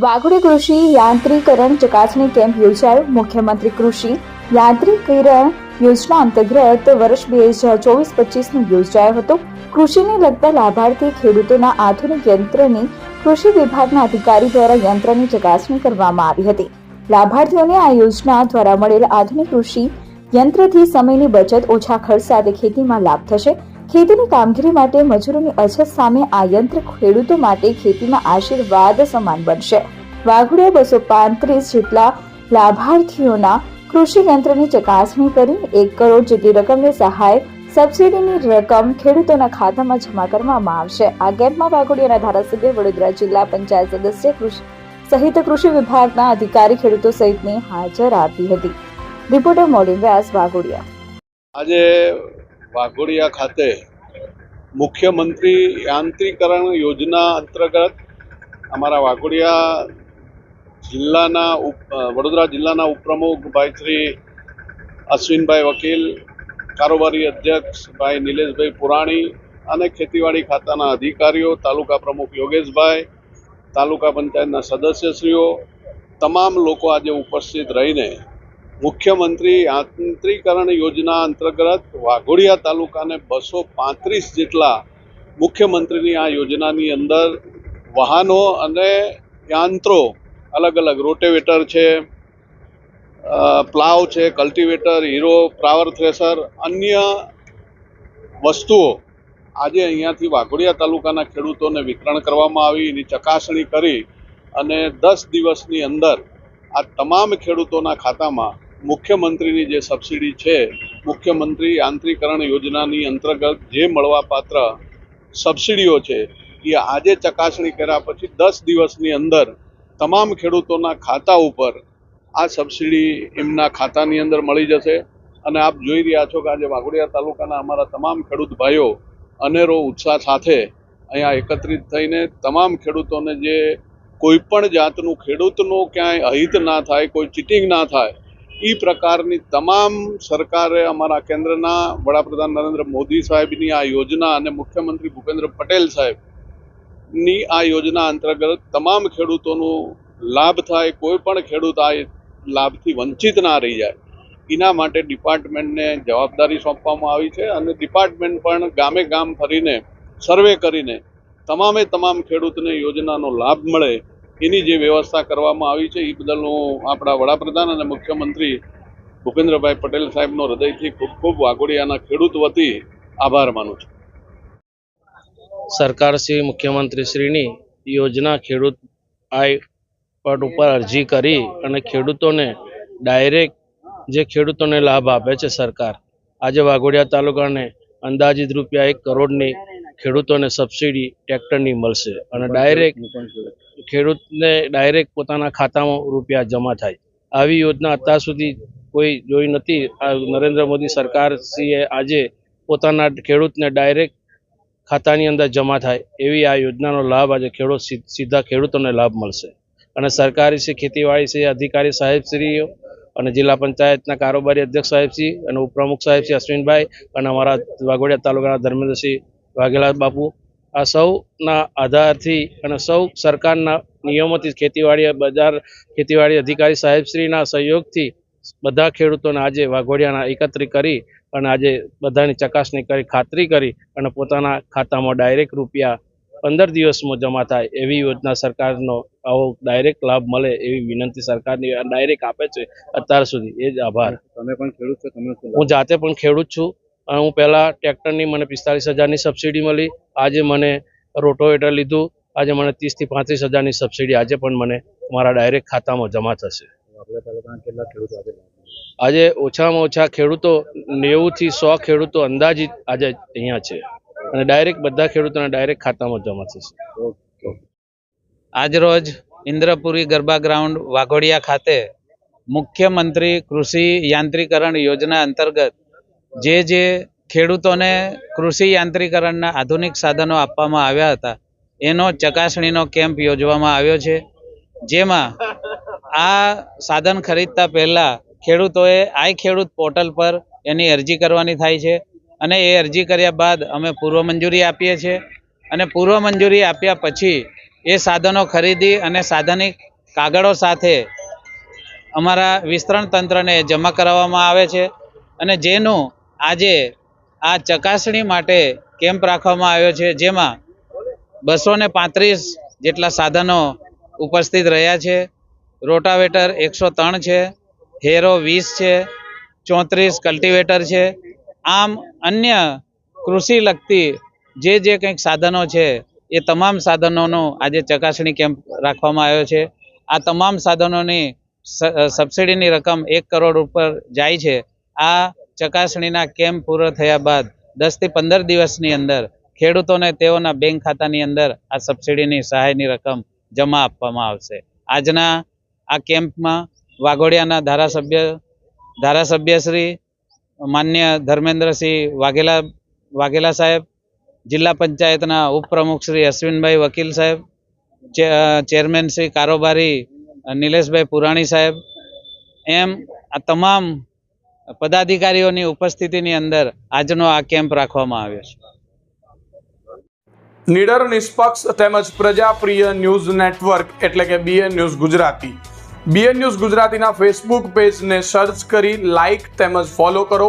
વાઘોડી કૃષિ યાંત્રીકરણ ચકાસણી કેમ્પ યોજાયો. મુખ્યમંત્રી કૃષિ યાંત્રીકરણ યોજના અંતર્ગત વર્ષ બે હજાર ચોવીસ પચીસનો યોજાયો હતો. કૃષિને લગતા લાભાર્થી ખેડૂતોના આધુનિક યંત્રની કૃષિ વિભાગના અધિકારી દ્વારા યંત્રની ચકાસણી કરવામાં આવી હતી. લાભાર્થીઓને આ યોજના દ્વારા મળેલ આધુનિક કૃષિ યંત્રથી સમયની બચત ઓછા ખર્ચ સાથે ખેતીમાં લાભ થશે. ખેતીની કામગીરી માટે મજૂરોની અછત સામે આ યંત્ર ખેડૂતો માટે ખેતીમાં આશીર્વાદ સમાન બનશે. વાઘોડિયા બસો પાંત્રીસ જેટલા લાભાર્થીઓના કૃષિ યંત્રની ચકાસણી કરી એક કરોડ જેટલી રકમની સહાય સબસિડીની રકમ ખેડૂતોના ખાતામાં જમા કરવામાં આવશે. આ કેમ્પમાં વાઘોડિયાના ધારાસભ્ય વડોદરા જિલ્લા પંચાયત સદસ્ય કૃષિ સહિત કૃષિ વિભાગના અધિકારી ખેડૂતો સહિતની હાજર આપી હતી. રિપોર્ટર મોડી વ્યાસ, વાઘોડિયા. આજે વાઘોડિયા ખાતે મુખ્યમંત્રી યાંત્રીકરણ યોજના અંતર્ગત અમારા વાઘોડિયા જિલ્લાના ઉપ- વડોદરા જિલ્લાના ઉપપ્રમુખ ભાઈ શ્રી અશ્વિનભાઈ વકીલ, કારોબારી અધ્યક્ષ ભાઈ નિલેશભાઈ પુરાણી અને ખેતીવાડી ખાતાના અધિકારીઓ, તાલુકા પ્રમુખ યોગેશભાઈ, તાલુકા પંચાયતના સદસ્યશ્રીઓ, તમામ લોકો આજે ઉપસ્થિત રહીને મુખ્યમંત્રી યાંત્રીકરણ યોજના અંતર્ગત વાઘોડિયા તાલુકાને બસો પાંત્રીસ જેટલા મુખ્યમંત્રીની આ યોજનાની અંદર વાહનો અને યંત્રો અલગ અલગ રોટેવેટર છે પ્લાવ છે, કલ્ટિવેટર, હીરો, પ્રાવર થ્રેસર, અન્ય વસ્તુઓ આજે અહીંયાથી વાઘોડિયા તાલુકાના ખેડૂતોને વિતરણ કરવામાં આવી. એની ચકાસણી કરી અને દસ દિવસની અંદર આ તમામ ખેડૂતોના ખાતામાં મુખ્યમંત્રીની જે સબસિડી છે, મુખ્યમંત્રી યાંત્રીકરણ યોજનાની અંતર્ગત જે મળવાપાત્ર સબસિડીઓ છે, એ આજે ચકાસણી કર્યા પછી દસ દિવસની અંદર તમામ ખેડૂતોના ખાતા ઉપર આ સબસિડી એમના ખાતાની અંદર મળી જશે. અને આપ જોઈ રહ્યા છો કે આજે વાઘોડિયા તાલુકાના અમારા તમામ ખેડૂત ભાઈઓ અનેરો ઉત્સાહ સાથે અહીંયા એકત્રિત થઈને તમામ ખેડૂતોને જે કોઈ પણ જાતનું ખેડૂતનું ક્યાંય અહિત ના થાય, કોઈ ચીટિંગ ના થાય એ પ્રકારની તમામ સરકારે અમારા કેન્દ્રના વડાપ્રધાન નરેન્દ્ર મોદી સાહેબની આ યોજના અને મુખ્યમંત્રી ભૂપેન્દ્ર પટેલ સાહેબની આ યોજના અંતર્ગત તમામ ખેડૂતોનું લાભ થાય, કોઈ પણ ખેડૂત આ લાભથી વંચિત ના રહી જાય, એના માટે ડિપાર્ટમેન્ટને જવાબદારી સોંપવામાં આવી છે અને ડિપાર્ટમેન્ટ પણ ગામે ગામ ફરીને સર્વે કરીને તમામે તમામ ખેડૂતને યોજનાનો લાભ મળે એની જે વ્યવસ્થા કરવામાં આવી છે એ બદલ હું આપણા વડાપ્રધાન અને મુખ્યમંત્રી ભૂપેન્દ્રભાઈ પટેલ સાહેબનો હૃદયથી ખૂબ ખૂબ વાઘોડિયાના ખેડૂત વતી આભાર માનું છું. સરકાર શ્રી મુખ્યમંત્રી યોજના ખેડૂત આય પટ ઉપર અરજી કરી અને ખેડૂતોને ડાયરેક્ટ જે ખેડૂતોને લાભ આપે છે સરકાર. આજે વાઘોડિયા તાલુકાને અંદાજિત રૂપિયા એક કરોડની ખેડૂતોને સબસિડી ટ્રેક્ટરની મળશે અને ડાયરેક્ટ ખેડૂતને ડાયરેક્ટ પોતાના ખાતામાં રૂપિયા જમા થાય. આવી યોજના અત્યાર સુધી કોઈ જોઈ નથી. નરેન્દ્ર મોદી સરકારશ્રીએ આજે પોતાના ખેડૂતને ડાયરેક્ટ ખાતાની અંદર જમા થાય એવી આ યોજનાનો લાભ આજે ખેડૂત સીધા ખેડૂતોને લાભ મળશે. અને સરકારી છે ખેતીવાડી છે અધિકારી સાહેબશ્રીઓ અને જિલ્લા પંચાયતના કારોબારી અધ્યક્ષ સાહેબશ્રી અને ઉપપ્રમુખ સાહેબ શ્રી અશ્વિનભાઈ અને અમારા વાઘોડિયા તાલુકાના ધર્મેન્દ્રસિંહ વાઘેલા બાપુ આ સૌના આધારથી અને સૌ સરકારના નિયમોથી ખેતીવાડી બજાર ખેતીવાડી અધિકારી સાહેબશ્રીના સહયોગથી બધા ખેડૂતોને આજે વાઘોડિયાના એકત્રિત કરી અને આજે બધાની ચકાસણી કરી ખાતરી કરી અને પોતાના ખાતામાં ડાયરેક્ટ રૂપિયા પંદર દિવસમાં જમા થાય એવી યોજના સરકારનો આવો ડાયરેક્ટ લાભ મળે એવી વિનંતી સરકારની ડાયરેક્ટ આપે છે અત્યાર સુધી. એ જ આભાર. તમે પણ ખેડૂત છો તમે હું જાતે પણ ખેડૂત છું. હું પહેલાં ટ્રેક્ટરની મને પિસ્તાલીસ હજારની સબસિડી મળી. આજે મને રોટોવેટર લીધું. આજે મને ત્રીસથી પાંત્રીસ હજારની સબસિડી આજે પણ મને મારા ડાયરેક્ટ ખાતામાં જમા થશે. આજે ઓછામાં ઓછા ખેડૂતો નેવુંથી સો ખેડૂતો અંદાજિત આજે અહીંયા છે. અને ડાયરેક્ટ બધા ખેડૂતોના ડાયરેક્ટ ખાતામાં જમા થશે. આજરોજ ઇન્દ્રપુરી ગરબા ગ્રાઉન્ડ વાઘોડિયા ખાતે મુખ્યમંત્રી કૃષિ યાંત્રીકરણ યોજના અંતર્ગત જે જે ખેડૂતોને કૃષિ યાંત્રીકરણના આધુનિક સાધનો આપવામાં આવ્યા હતા, એનો ચકાસણીનો કેમ્પ યોજવામાં આવ્યો છે. જેમાં આ સાધન ખરીદતા પહેલાં ખેડૂતોએ આઈ ખેડૂત પોર્ટલ પર એની અરજી કરવાની થાય છે અને એ અરજી કર્યા બાદ અમે પૂર્વ મંજૂરી આપીએ છીએ અને પૂર્વ મંજૂરી આપ્યા પછી એ સાધનો ખરીદી અને સાધનિક કાગળો સાથે અમારા વિસ્તરણ તંત્રને જમા કરાવવામાં આવે છે અને જેનું આજે આ ચકાસણી માટે કેમ્પ રાખવામાં આવ્યો છે, જેમાં બસો ને પાંત્રીસ જેટલા સાધનો ઉપસ્થિત રહ્યા છે. રોટાવેટર એકસો ત્રણ છે, હેરો વીસ છે, ચોત્રીસ કલ્ટિવેટર છે. આમ અન્ય કૃષિ લગતી જે જે કંઈક સાધનો છે, એ તમામ સાધનોનો આજે ચકાસણી કેમ્પ રાખવામાં આવ્યો છે. આ તમામ સાધનોની સબસિડીની રકમ એક કરોડ ઉપર જાય છે. આ ચકાસણીના કેમ્પ પૂરો થયા બાદ દસથી પંદર દિવસની અંદર ખેડૂતોને તેઓના બેંક ખાતાની અંદર આ સબસિડીની સહાયની રકમ જમા આપવામાં આવશે. આજના આ કેમ્પમાં વાઘોડિયાના ધારાસભ્ય ધારાસભ્યશ્રી માન્ય ધર્મેન્દ્રસિંહ વાઘેલા વાઘેલા સાહેબ, જિલ્લા પંચાયતના ઉપપ્રમુખ શ્રી અશ્વિનભાઈ વકીલ સાહેબ ચેરમેન શ્રી કારોબારી નિલેશભાઈ પુરાણી સાહેબ, એમ આ તમામ પદાધિકારીઓની ઉપસ્થિતિની અંદર આજનો આ કેમ્પ રાખવામાં આવ્યો છે. નિડર, નિષ્પક્ષ તેમજ પ્રજાપ્રિય ન્યૂઝ નેટવર્ક એટલે કે BN news Gujarati. BN news ગુજરાતીના ફેસબુક પેજને સર્ચ કરી લાઇક તેમજ ફોલો કરો.